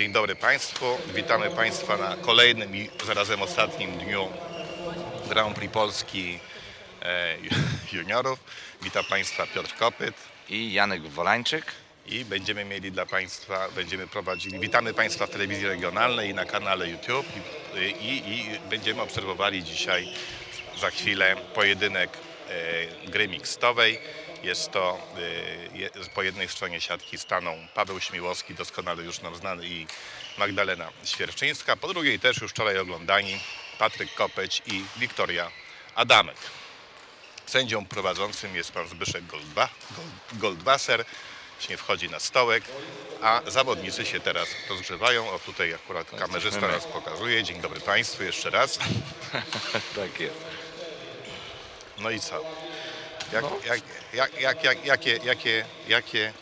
Dzień dobry Państwu. Witamy Państwa na kolejnym i zarazem ostatnim dniu Grand Prix Polski e, juniorów. Witam Państwa Piotr Kopyt i Janek Wolańczyk. i będziemy mieli dla Państwa, będziemy prowadzili, witamy Państwa w telewizji regionalnej i na kanale YouTube i, i, i będziemy obserwowali dzisiaj za chwilę pojedynek e, gry mixtowej. Jest to, je, po jednej stronie siatki staną Paweł Śmiłowski, doskonale już nam znany i Magdalena Świerczyńska, po drugiej też już wczoraj oglądani Patryk Kopeć i Wiktoria Adamek. Sędzią prowadzącym jest pan Zbyszek Goldwa, Gold- Goldwasser. Nie wchodzi na stołek, a zawodnicy się teraz rozgrzewają. O tutaj akurat kamerzysta nas pokazuje. Dzień dobry Państwu jeszcze raz. Tak jest. No i co? Jak, jak, jak, jak, jak, jakie, jakie, jakie,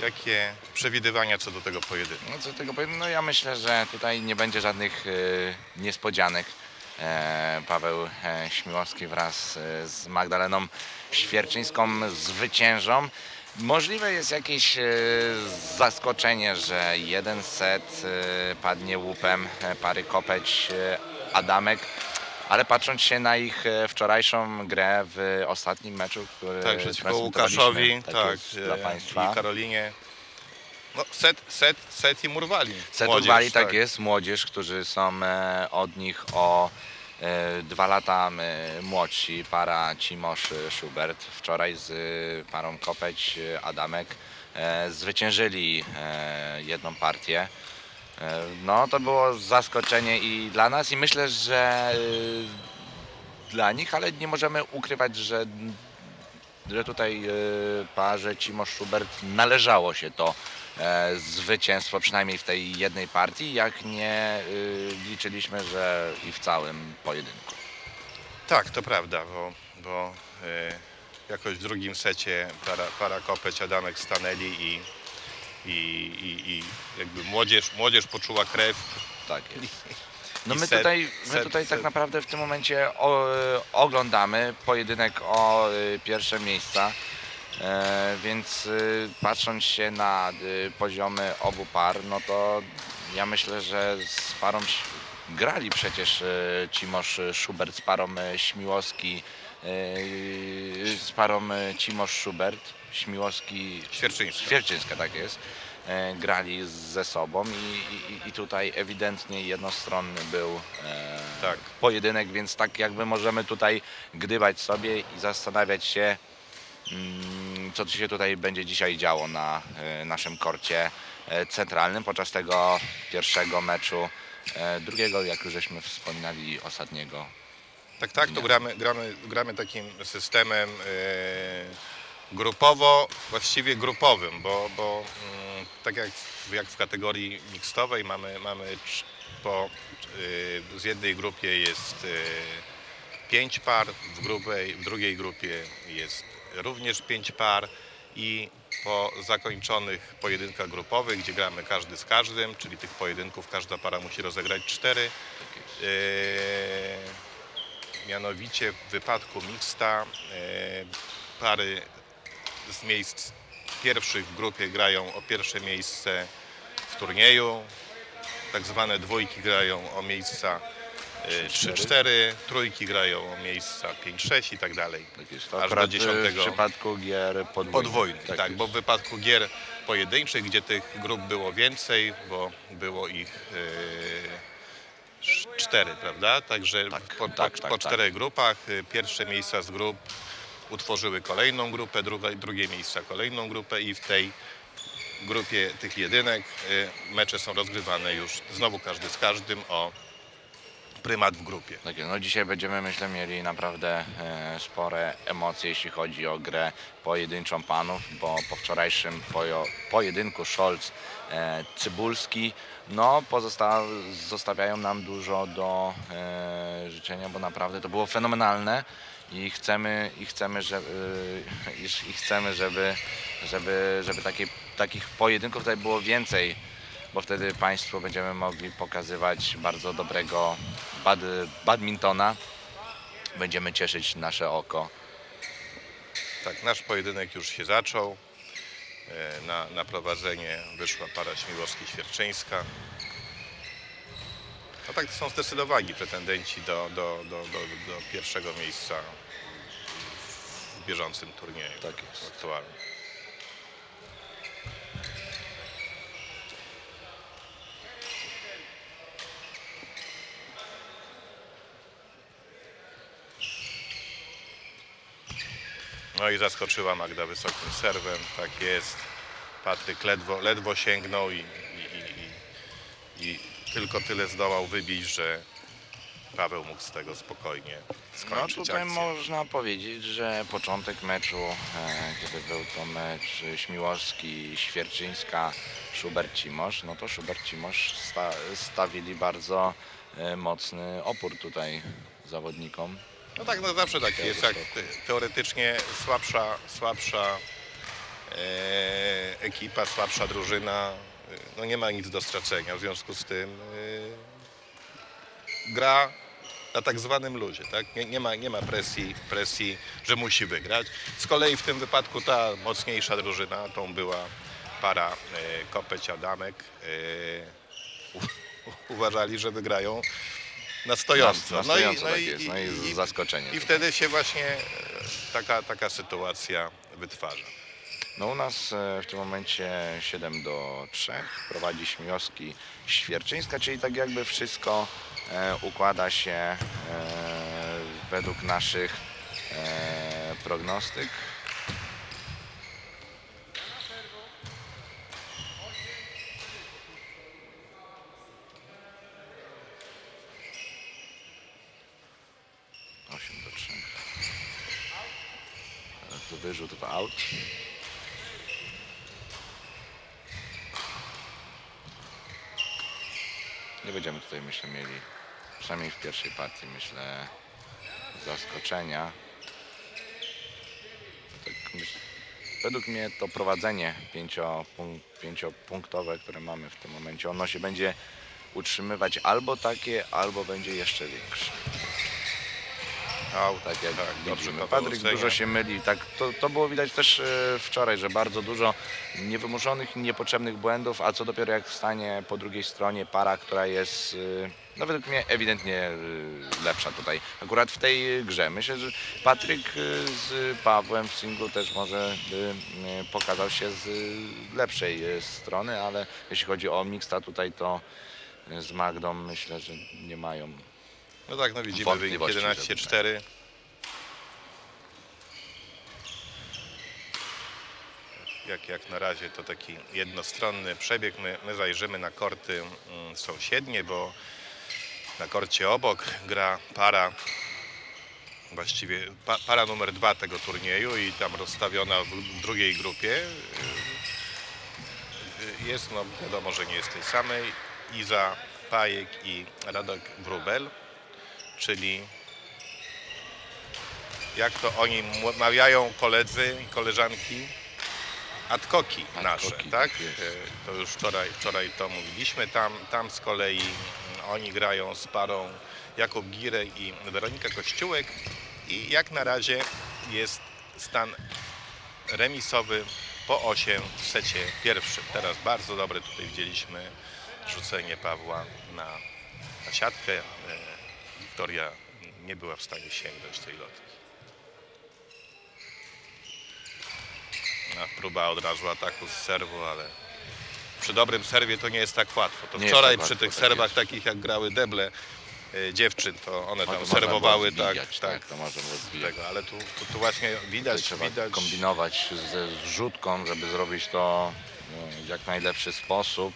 jakie przewidywania co do tego pojedynku? No co tego powiem? No ja myślę, że tutaj nie będzie żadnych e, niespodzianek. E, Paweł e, Śmiłowski wraz e, z Magdaleną Świerczyńską zwyciężą. Możliwe jest jakieś e, zaskoczenie, że jeden set e, padnie łupem e, pary Kopeć e, Adamek. Ale patrząc się na ich e, wczorajszą grę w ostatnim meczu, który Tak, przeciwko Łukaszowi, tak, jest dla e, Państwa. i Karolinie. No, set, set, set im urwali. Set Młodzież, urwali, tak jest, młodzież, którzy są e, od nich o dwa lata młodsi. Para Cimosz Schubert wczoraj z parą Kopeć Adamek zwyciężyli jedną partię. E, No to było zaskoczenie i dla nas i myślę, że e, dla nich, ale nie możemy ukrywać, że że tutaj e, parze Cimosz Schubert należało się to e, zwycięstwo, przynajmniej w tej jednej partii, jak nie e, liczyliśmy, że i w całym pojedynku. Tak, to prawda, bo, bo jakoś w drugim secie para, para Kopeć, Adamek stanęli i, i, i, i jakby młodzież, młodzież poczuła krew. Tak jest. No I my set- tutaj, my tutaj tak set- naprawdę w tym momencie o, oglądamy pojedynek o e, pierwsze miejsca, e, więc e, patrząc się na e, poziomy obu par, no to ja myślę, że z parą grali przecież e, Cimosz Schubert z parą e, Śmiłowski, e, z parą e, Cimosz Schubert, Śmiłowski Świerczyńska. Świerczyńska, tak jest. E, grali ze sobą i, i, i tutaj ewidentnie jednostronny był e, Tak. pojedynek, więc tak jakby możemy tutaj gdybać sobie i zastanawiać się, mm, co się tutaj będzie dzisiaj działo na e, naszym korcie e, centralnym podczas tego pierwszego meczu, e, drugiego, jak już żeśmy wspominali, ostatniego. Tak, tak, to gramy, gramy, gramy takim systemem e, grupowo, właściwie grupowym, bo, bo mm, tak jak, jak w kategorii mixtowej mamy, mamy po, e, z jednej grupie jest e, pięć par, w, grupej, w drugiej grupie jest również pięć par i po zakończonych pojedynkach grupowych, gdzie gramy każdy z każdym, czyli tych pojedynków każda para musi rozegrać cztery, e, Mianowicie w wypadku mixta pary z miejsc pierwszych w grupie grają o pierwsze miejsce w turnieju. Tak zwane dwójki grają o miejsca e, 3-4, trójki grają o miejsca 5-6 i tak dalej. Tak jest. Aż do akurat, e, dziesiątego. W przypadku gier podwójnych. Podwójnych, tak, jest. bo w wypadku gier pojedynczych, gdzie tych grup było więcej, bo było ich e, cztery, prawda? Także Tak, po, po, tak, tak, po tak. czterech grupach e, pierwsze miejsca z grup utworzyły kolejną grupę, druga, drugie miejsca kolejną grupę i w tej grupie tych jedynek e, mecze są rozgrywane już znowu każdy z każdym o prymat w grupie. Tak jest. No dzisiaj będziemy myślę mieli naprawdę e, spore emocje, jeśli chodzi o grę pojedynczą panów, bo po wczorajszym pojo, pojedynku Scholz e, Cybulski no pozosta, zostawiają nam dużo do e, życzenia, bo naprawdę to było fenomenalne i chcemy, i chcemy, żeby, i, chcemy, żeby, żeby, żeby takie, takich pojedynków tutaj było więcej bo wtedy Państwu będziemy mogli pokazywać bardzo dobrego bad, badmintona. Będziemy cieszyć nasze oko. Tak, nasz pojedynek już się zaczął. E, Na, na prowadzenie wyszła para Śmiłowski-Świerczyńska. No tak, to są zdecydowani pretendenci do, do, do, do, do pierwszego miejsca w bieżącym turnieju. Tak jest. Aktualnie. No i zaskoczyła Magda wysokim serwem, tak jest. Patryk ledwo, ledwo sięgnął i, i, i, i, i tylko tyle zdołał wybić, że Paweł mógł z tego spokojnie No skończyć tutaj akcję. można powiedzieć, że początek meczu, e, kiedy był to mecz Śmiłowski, Świerczyńska, Szubert Cimosz, no to Szubert Cimosz sta, stawili bardzo e, mocny opór tutaj zawodnikom. No tak, no zawsze tak jest, jak te- teoretycznie słabsza, słabsza e, ekipa, słabsza drużyna, e, no nie ma nic do stracenia, w związku z tym e, gra na tak zwanym luzie, tak? Nie, nie, ma, nie ma presji, presji, że musi wygrać. Z kolei w tym wypadku ta mocniejsza drużyna, tą była para e, Kopeć-Adamek, e, u- uważali, że wygrają na stojąco. Na, na stojąco tak jest, no i, zaskoczenie. i wtedy się właśnie e, taka, taka sytuacja wytwarza. No u nas e, w tym momencie 7 do 3 prowadzi Śmiłowski Świerczyńska, czyli tak jakby wszystko e, układa się e, według naszych prognostyk. Osiem do 3. Teraz to wyrzut w aut. Nie będziemy tutaj, myślę, mieli, przynajmniej w pierwszej partii, myślę, zaskoczenia. Tak, myśl, według mnie to prowadzenie pięciopunk- pięciopunktowe, które mamy w tym momencie, ono się będzie utrzymywać albo takie, albo będzie jeszcze większe. Au, Tak jak dobrze widzimy. Paweł Patryk ocenia. dużo się myli. Tak, to, to było widać też e, wczoraj, że bardzo dużo niewymuszonych i niepotrzebnych błędów, a co dopiero jak stanie po drugiej stronie para, która jest e, no według mnie ewidentnie e, lepsza tutaj. Akurat w tej grze. Myślę, że Patryk e, z Pawłem w singlu też może by e, pokazał się z e, lepszej e, strony, ale jeśli chodzi o mixta tutaj, to e, z Magdą myślę, że nie mają No tak, no widzimy wynik Wątpliwości, 11-4. Jak, jak na razie to taki jednostronny przebieg. My, my zajrzymy na korty mm, sąsiednie, bo na korcie obok gra para, właściwie pa, para numer dwa tego turnieju i tam rozstawiona w, w drugiej grupie. y, y, Jest, no wiadomo, że nie jest tej samej, Iza Pajek i Radek Wrubel czyli jak to oni mawiają koledzy i koleżanki, adkoki nasze, Adkoki, tak? tak jest. E, To już wczoraj, wczoraj to mówiliśmy. Tam, tam z kolei mm, oni grają z parą Jakub Girek i Weronika Kościółek i jak na razie jest stan remisowy po 8 w secie pierwszym. Teraz bardzo dobre tutaj widzieliśmy rzucenie Pawła na, na siatkę. Wiktoria nie była w stanie sięgnąć tej lotki. No, próba od razu ataku z serwu, ale przy dobrym serwie to nie jest tak łatwo. To Nie wczoraj tak przy łatwo, tych tak serwach jest. takich jak grały deble e, dziewczyn, to one tam można serwowały było tak, wbijać, tak, to można było wbijać. tego, ale tu, tu, tu właśnie widać, trzeba widać kombinować ze zrzutką, żeby zrobić to no, w jak najlepszy sposób.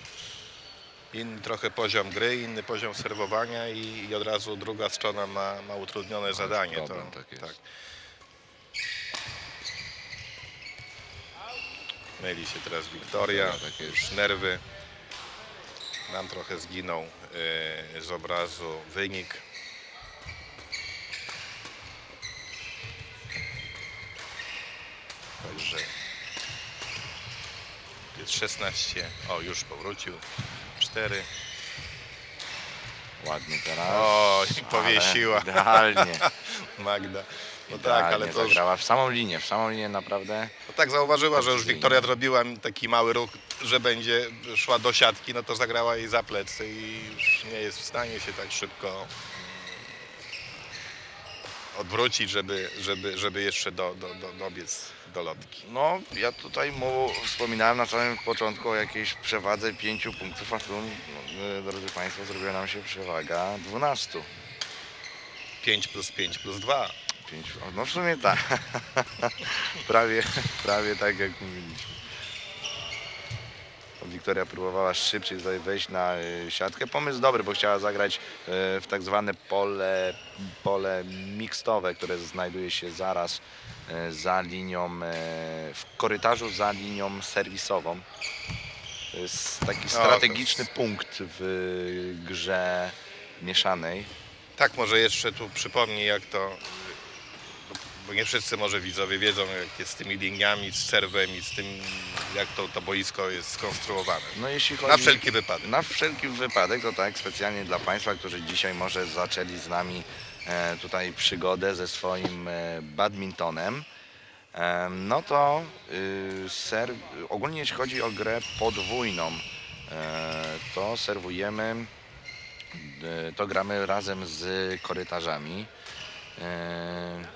Inny trochę poziom gry, inny poziom serwowania i, i od razu druga strona ma, ma utrudnione zadanie. problem, to, tak jest. Myli się teraz Wiktoria, Tak jest. już nerwy. Nam trochę zginął e, z obrazu wynik. Także jest 16, o już powrócił, 4. Ładnie teraz. O, i ale powiesiła. Idealnie. Magda. No tak, Idealnie ale to już- zagrała w samą linię, w samą linię naprawdę. No tak zauważyła, że już. Wiktoria zrobiła taki mały ruch, że będzie szła do siatki, no to zagrała jej za plecy i już nie jest w stanie się tak szybko odwrócić, żeby, żeby, żeby jeszcze do, do, do, dobiec do lotki. No, ja tutaj mu wspominałem na samym początku o jakiejś przewadze 5 punktów, a tu, no, drodzy Państwo, zrobiła nam się przewaga 12. 5 plus 5 plus 2. 5, no w sumie tak. prawie, prawie tak jak mówiliśmy. Wiktoria próbowała szybciej tutaj wejść na y, siatkę. Pomysł dobry, bo chciała zagrać y, w tak zwane pole, pole mixtowe, które znajduje się zaraz y, za linią, w korytarzu za linią serwisową. To jest taki strategiczny punkt w grze mieszanej. Tak, może jeszcze tu przypomnij, jak to. Bo nie wszyscy może widzowie wiedzą, jak jest z tymi liniami, z serwem i z tym, jak to, to boisko jest skonstruowane. No jeśli chodzi... Na wszelki wypadek. Na wszelki wypadek, to tak, specjalnie dla Państwa, którzy dzisiaj może zaczęli z nami e, tutaj przygodę ze swoim e, badmintonem, e, no to y, ser, ogólnie jeśli chodzi o grę podwójną, e, to serwujemy, e, to gramy razem z korytarzami. E,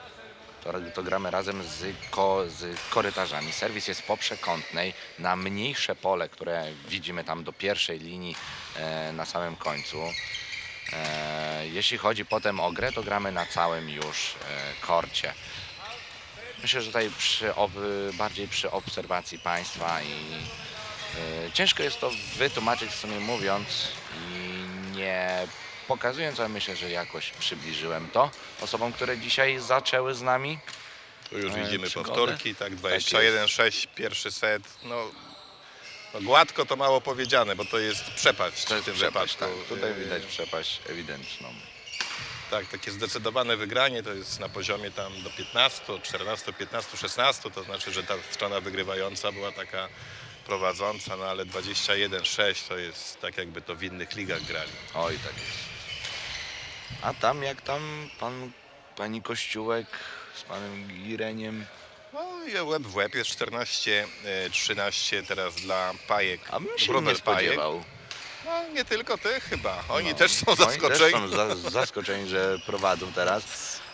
to, to gramy razem z, ko, z korytarzami. Serwis jest po przekątnej na mniejsze pole, które widzimy tam do pierwszej linii e, na samym końcu. E, jeśli chodzi potem o grę, to gramy na całym już e, korcie. Myślę, że tutaj przy, ob, bardziej przy obserwacji Państwa i e, ciężko jest to wytłumaczyć w sumie mówiąc i nie pokazując, ale myślę, że jakoś przybliżyłem to osobom, które dzisiaj zaczęły z nami. Tu już e, widzimy przygodę. powtórki, tak, 21-6, pierwszy set. No, no gładko to mało powiedziane, bo to jest przepaść To w jest tym przepaść, wypadku. tak. Tutaj Yy, widać przepaść ewidentną. Tak, takie zdecydowane wygranie to jest na poziomie tam do 15, 14, 15, 16, to znaczy, że ta strona wygrywająca była taka prowadząca, no ale 21-6 to jest tak jakby to w innych ligach grali. Oj, tak jest. A tam jak tam pan, pani Kościółek z panem Gireniem? No i łeb w łeb jest 14-13 teraz dla Pajek. A bym się nie spodziewał. No nie tylko ty chyba, oni No, też są Oni zaskoczeni. też są za, zaskoczeni, że prowadzą teraz.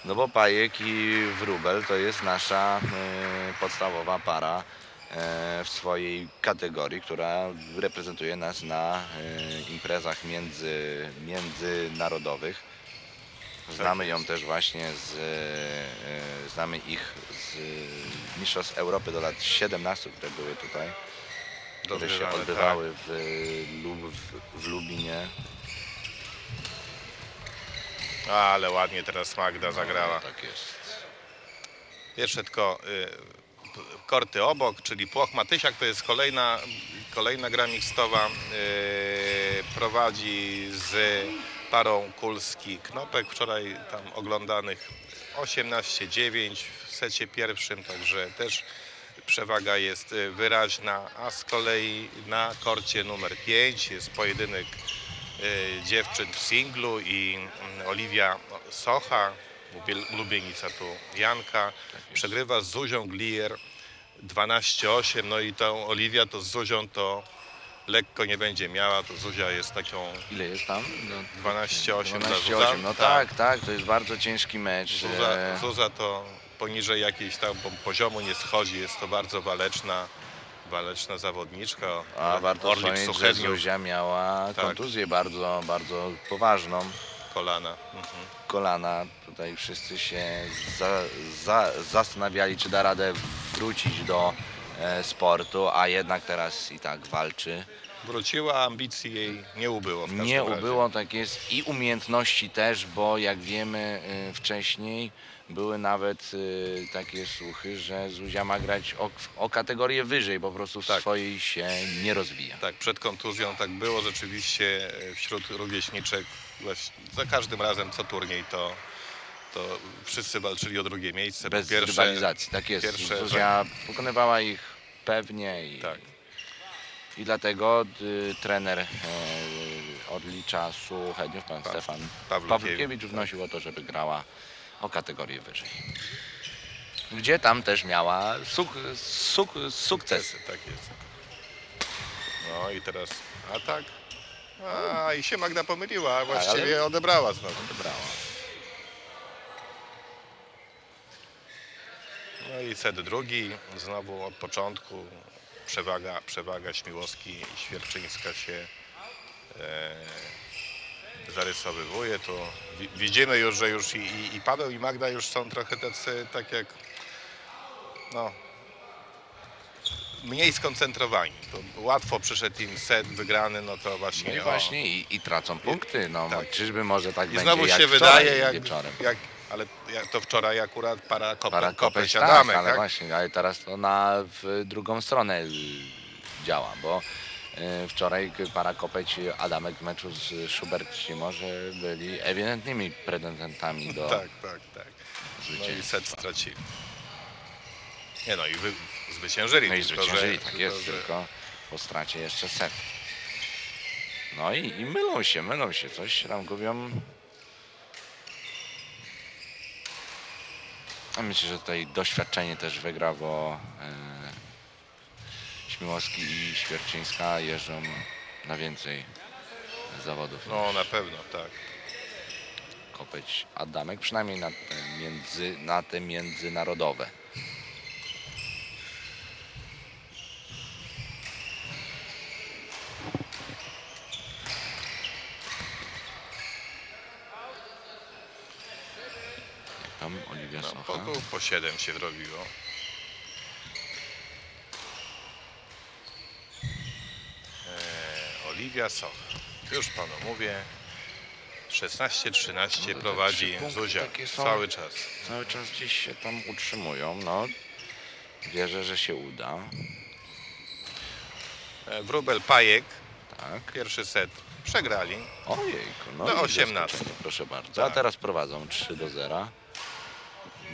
No bo Pajek i Wróbel to jest nasza e, podstawowa para e, w swojej kategorii, która reprezentuje nas na e, imprezach między, międzynarodowych. Znamy ją też właśnie z, e, znamy ich z Mistrzostw Europy do lat 17, które były tutaj, które się Rozgrywane, odbywały w, Lub, w, w Lubinie. Tak. Ale ładnie teraz Magda zagrała. No, tak jest. Jeszcze tylko y, p- korty obok, czyli Płoch Matysiak to jest kolejna, kolejna gra mixtowa. Y, prowadzi z parą Kulski Knopek. Wczoraj tam oglądanych 18-9 w secie pierwszym, także też przewaga jest y, wyraźna. A z kolei na korcie numer 5 jest pojedynek y, dziewczyn w singlu i mm, Oliwia Socha, ulubienica tu Janka, przegrywa z Zuzią Glier 12-8, no i tą Oliwia to z Zuzią to lekko nie będzie miała, to Zuzia jest taką Ile jest tam? No, 12-8 dla 12-8. Zuzan. No tak, tak, to jest bardzo ciężki mecz. Zuza, e, Zuza to poniżej jakiejś tam po- poziomu nie schodzi, jest to bardzo waleczna, waleczna zawodniczka. A warto Orlik wspomnieć, że Suchedniów, Zuzia miała Tak. kontuzję bardzo, bardzo poważną. kolana. Mhm. Kolana. Tutaj wszyscy się za, za, zastanawiali, czy da radę wrócić do e, sportu, a jednak teraz i tak walczy. Wróciła, ambicji jej nie ubyło. W każdym Nie razie. ubyło, tak jest. I umiejętności też, bo jak wiemy y, wcześniej były nawet y, takie słuchy, że Zuzia ma grać o, o kategorię wyżej, po prostu Tak. swojej się nie rozwija. Tak, przed kontuzją tak było rzeczywiście e, wśród rówieśniczek. Za każdym razem co turniej to, to wszyscy walczyli o drugie miejsce. Bez Pierwsze- rywalizacji, tak jest. pierwsze- Zuzia pokonywała ich pewnie i, Tak. i dlatego y, trener e, Orlicza Suchedniów, pan Pa- Stefan Pawlukiewicz. Pawlukiewicz wnosił o to, żeby grała o kategorię wyżej. Gdzie tam też miała suk, suk, sukcesy. Tak jest. No i teraz atak. A, i się Magda pomyliła, a właściwie odebrała znowu. Wybrała. No i set drugi, znowu od początku przewaga, przewaga Śmiłowski i Świerczyńska się e, zarysowywuje. Wi- widzimy już, że już i, i, i Paweł i Magda już są trochę tacy, tak jak no, mniej skoncentrowani. To łatwo przyszedł im set wygrany, no to właśnie, No i o, właśnie i, i tracą punkty. No, tak. czyżby może tak I będzie znowu jak się wydaje, jak, jak, ale to wczoraj akurat para kopę, Para kopeć, tak, ale tak? właśnie, ale teraz to na w drugą stronę y, działa, bo y, wczoraj para kopeć i Adamek w meczu z Schubert może byli ewidentnymi pretendentami do Tak, tak, tak. No i zwycięstwa. set stracili. Nie no i wy zwyciężyli. No i tylko, zwyciężyli, że, tak tylko, jest, że- tylko po stracie jeszcze set. No i, i mylą się, mylą się, coś tam gubią. Myślę, że tutaj doświadczenie też wygra, bo e, Śmiłowski i Świerczyńska jeżdżą na więcej zawodów. No na pewno, tak. Kopeć Adamek, przynajmniej na te, między, na te międzynarodowe. Oliwia No, Socha? po, po 7 się zrobiło. E, Oliwia Soch. Już panu mówię. 16-13 No to te prowadzi punkty Zuzia takie są. cały czas. Cały czas gdzieś się tam utrzymują, no. Wierzę, że się uda. E, Wróbel Pajek, Tak. pierwszy set przegrali. Ojejku, no Do i 18. zaskoczenie, Proszę bardzo. A Tak. teraz prowadzą 3 do 0.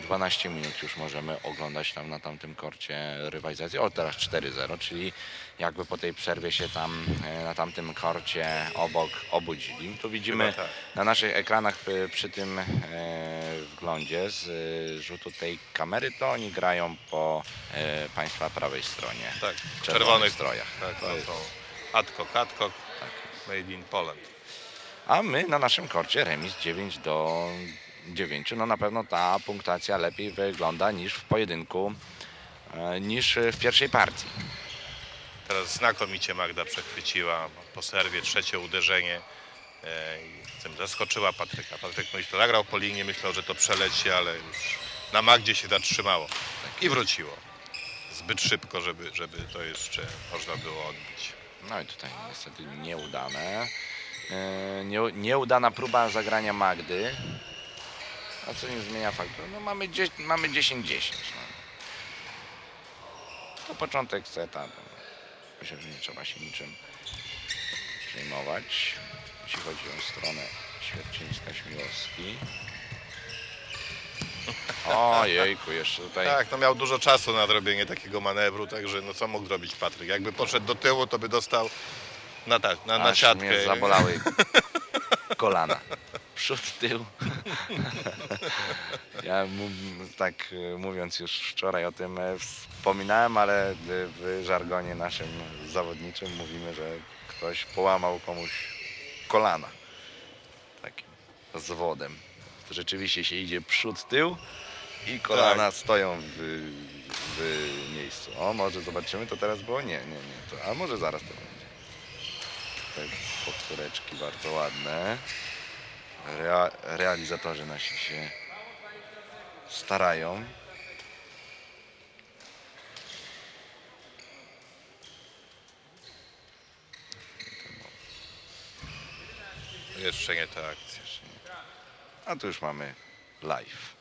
12 minut już możemy oglądać tam na tamtym korcie rywalizację. O, teraz 4-0, czyli jakby po tej przerwie się tam e, na tamtym korcie obok obudzili. Tu widzimy Chyba tak. na naszych ekranach przy, przy tym e, wglądzie z e, rzutu tej kamery, to oni grają po e, państwa prawej stronie. Tak, W czerwonych czerwonych strojach. Tak, To są Adcock, tak. Made in Poland. A my na naszym korcie remis 9 do 9. No na pewno ta punktacja lepiej wygląda niż w pojedynku, e, niż w pierwszej partii. Teraz znakomicie Magda przechwyciła po serwie trzecie uderzenie. E, tym zaskoczyła Patryka. Patryk myślał, zagrał po linii, myślał, że to przeleci, ale już na Magdzie się zatrzymało i wróciło. Zbyt szybko, żeby, żeby to jeszcze można było odbić. No i tutaj niestety nieudane. E, Nie, nieudana próba zagrania Magdy. A co nie zmienia faktu. No mamy, dzie- mamy 10-10. No. To początek seta. Myślę, że nie trzeba się niczym przejmować. Jeśli chodzi o stronę Świerczyńska-Śmiłowski. Ojejku, jeszcze tutaj. Tak, no miał dużo czasu na zrobienie takiego manewru, także no co mógł zrobić Patryk? Jakby poszedł do tyłu, to by dostał na, ta, na, na Aż siatkę. mnie zabolały kolana. Przód, tył. Ja tak mówiąc już wczoraj o tym e, wspominałem, ale e, w żargonie naszym zawodniczym mówimy, że ktoś połamał komuś kolana. Takim z wodem. To rzeczywiście się idzie przód, tył i kolana stoją w, w miejscu. O, może zobaczymy, to teraz było? Nie, nie, nie. To, a może zaraz to będzie. Tutaj powtóreczki bardzo ładne. Rea, realizatorzy nasi się starają. Jeszcze nie ta akcja. A tu już mamy live.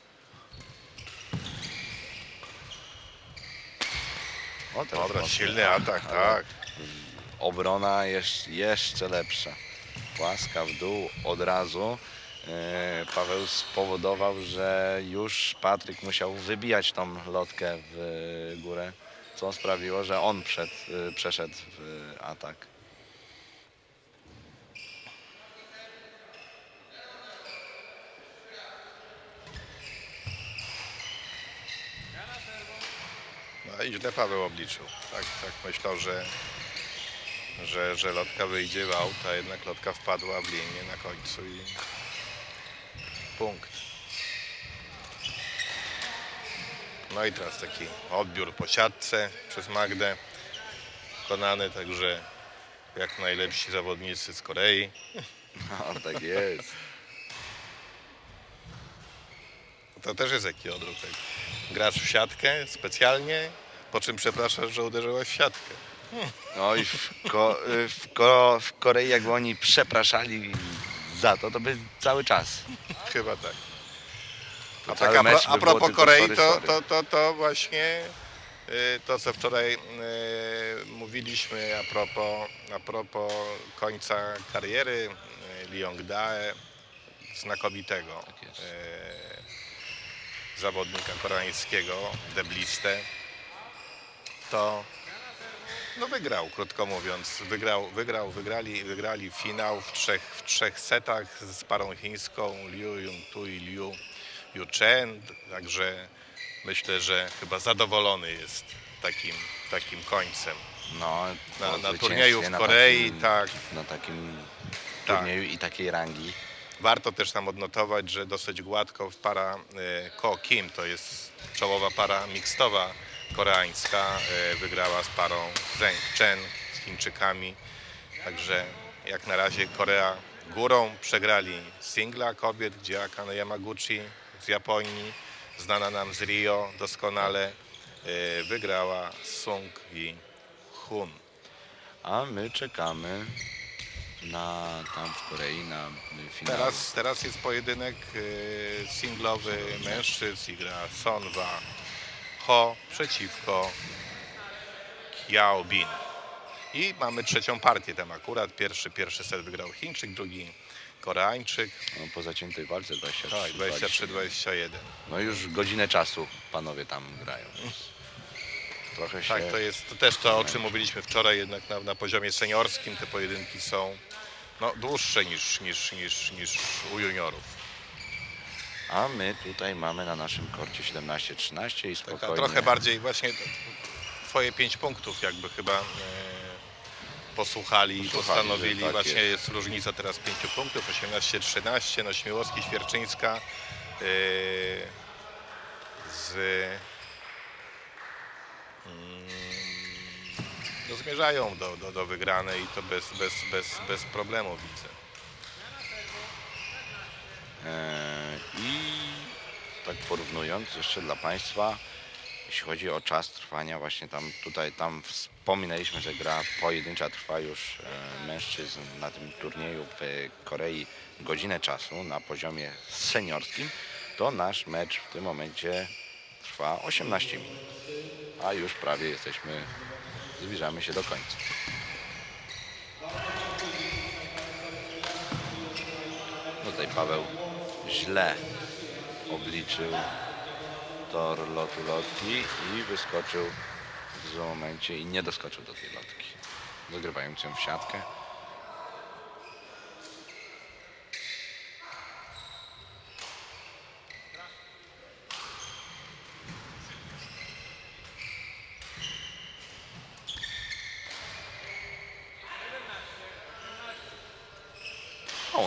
O, Dobra, silny atak, tak. Obrona jest jeszcze lepsza płaska w dół od razu. E, Paweł spowodował, że już Patryk musiał wybijać tą lotkę w górę, co sprawiło, że on przed, e, przeszedł w atak. No i źle Paweł obliczył. Tak, tak myślał, że że, że lotka wyjdzie w aut, a jednak lotka wpadła w linię na końcu i punkt. No i teraz taki odbiór po siatce przez Magdę wykonany, także jak najlepsi zawodnicy z Korei. No tak jest. To też jest taki odruch. jak Grasz w siatkę specjalnie, po czym przepraszasz, że uderzyłeś w siatkę. No i w, ko, w, ko, w Korei jakby oni przepraszali za to, to by cały czas. Chyba tak. A, cały tak a, mecz pro, a było propos tylko Korei, sorry, to, sorry. to, to, to właśnie y, to, co wczoraj y, mówiliśmy a propos, a propos końca kariery y, Liong Dae, znakomitego Tak jest. y, zawodnika koreańskiego, deblistę, to no wygrał, krótko mówiąc. Wygrał, wygrał, wygrali, wygrali finał w trzech, w trzech setach z parą chińską Liu Yun-tu i Liu Yu-chen. Także myślę, że chyba zadowolony jest takim, takim końcem. No, Na- na turnieju w na Korei, takim, tak. Na takim Tak. turnieju i takiej rangi. Warto też tam odnotować, że dosyć gładko w para e, Ko Kim, to jest czołowa para mikstowa koreańska, e, wygrała z parą Chen z Chińczykami. Także jak na razie Korea górą przegrali singla kobiet, gdzie Akane Yamaguchi z Japonii, znana nam z Rio doskonale, e, wygrała Sung i Hun. A my czekamy na tam w Korei na finał. Teraz, teraz jest pojedynek y, singlowy mężczyzn i gra Sonwa Ho przeciwko Kiao Bin. I mamy trzecią partię tam akurat. Pierwszy, pierwszy set wygrał Chińczyk, drugi Koreańczyk. No, po zaciętej walce 23. Tak, 23-21. No już godzinę czasu panowie tam grają. Trochę się... Tak, to jest to też to, o czym mówiliśmy wczoraj, jednak na, na poziomie seniorskim te pojedynki są no, dłuższe niż, niż, niż, niż u juniorów. A my tutaj mamy na naszym korcie 17-13 i Taka spokojnie. trochę bardziej właśnie twoje pięć punktów jakby chyba e, posłuchali i Posłuchali, postanowili. że tak właśnie jest. jest. różnica teraz pięciu punktów, 18-13, no Śmiłowski, Świerczyńska e, z mm, no zmierzają do, do, do wygranej i to bez, bez, bez, bez problemu widzę. E, I tak porównując jeszcze dla Państwa, jeśli chodzi o czas trwania, właśnie tam tutaj tam wspominaliśmy, że gra pojedyncza trwa już e, mężczyzn na tym turnieju w Korei godzinę czasu na poziomie seniorskim, to nasz mecz w tym momencie trwa 18 minut, a już prawie jesteśmy, zbliżamy się do końca. No Tutaj Paweł źle obliczył tor lotu lotki i wyskoczył w złym momencie i nie doskoczył do tej lotki. Zagrywając ją w siatkę.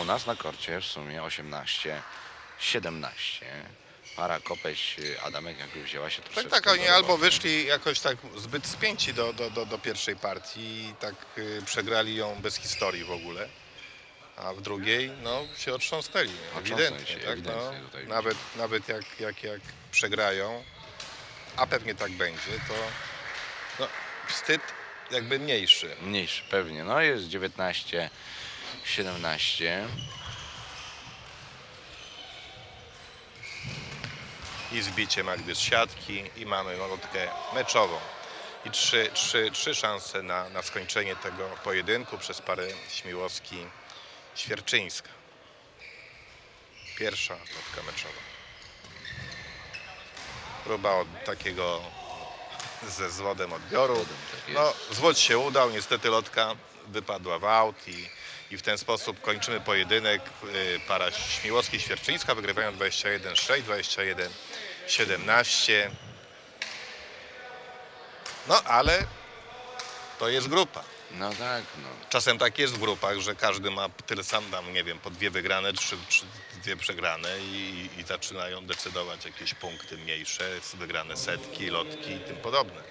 U nas na korcie w sumie 18, 17. Para Kopeś, y, Adamek jakby wzięła się Tak, troszeczkę tak, oni albo wyszli jakoś tak zbyt spięci do, do, do, do pierwszej partii i tak y, przegrali ją bez historii w ogóle. A w drugiej, no, się otrząsnęli, Otrząsnęli ewidentnie, się, tak, ewidentnie no, tutaj nawet, nawet jak, jak, jak przegrają, a pewnie tak będzie, to no, wstyd jakby mniejszy. Mniejszy, pewnie. No jest 19, 17. i zbicie Magdy z siatki i mamy lotkę meczową. I trzy, trzy, trzy szanse na, na skończenie tego pojedynku przez parę Śmiłowski-Świerczyńska. Pierwsza lotka meczowa. Próba od takiego ze zwodem odbioru. Tak No, zwód się udał, niestety lotka wypadła w aut i, i w ten sposób kończymy pojedynek. Y, Para Śmiłowski-Świerczyńska wygrywają 21-6, 21-17. No ale to jest grupa. No tak, no. Czasem tak jest w grupach, że każdy ma tyle sam tam, nie wiem, po dwie wygrane, trzy, trzy dwie przegrane i, i zaczynają decydować jakieś punkty mniejsze, wygrane setki, lotki i tym podobne.